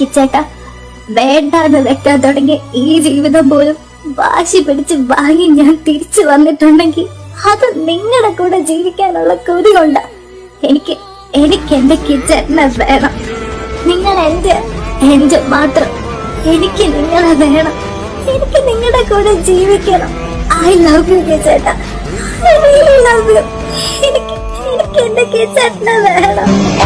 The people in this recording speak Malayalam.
കിച്ചേട്ടാ വേണ്ടാന്ന് വെക്കാൻ തുടങ്ങിയ ഈ ജീവിതം പോലും വാശി പിടിച്ച് വാങ്ങി ഞാൻ തിരിച്ചു വന്നിട്ടുണ്ടെങ്കിൽ അത് നിങ്ങളുടെ കൂടെ ജീവിക്കാനുള്ള കൊതി കൊണ്ടാ. എനിക്ക് എനിക്ക് എന്റെ കിച്ചേട്ടനെ വേണം. നിങ്ങൾ എന്റെ എന്റെ മാത്രം. എനിക്ക് നിങ്ങളെ വേണം. എനിക്ക് നിങ്ങളുടെ കൂടെ ജീവിക്കണം. ഐ ലവ് യു കിച്ചേട്ടാ ഐ ലവ് യു എനിക്ക് എനിക്ക് എന്റെ കിച്ചേട്ടനെ വേണം.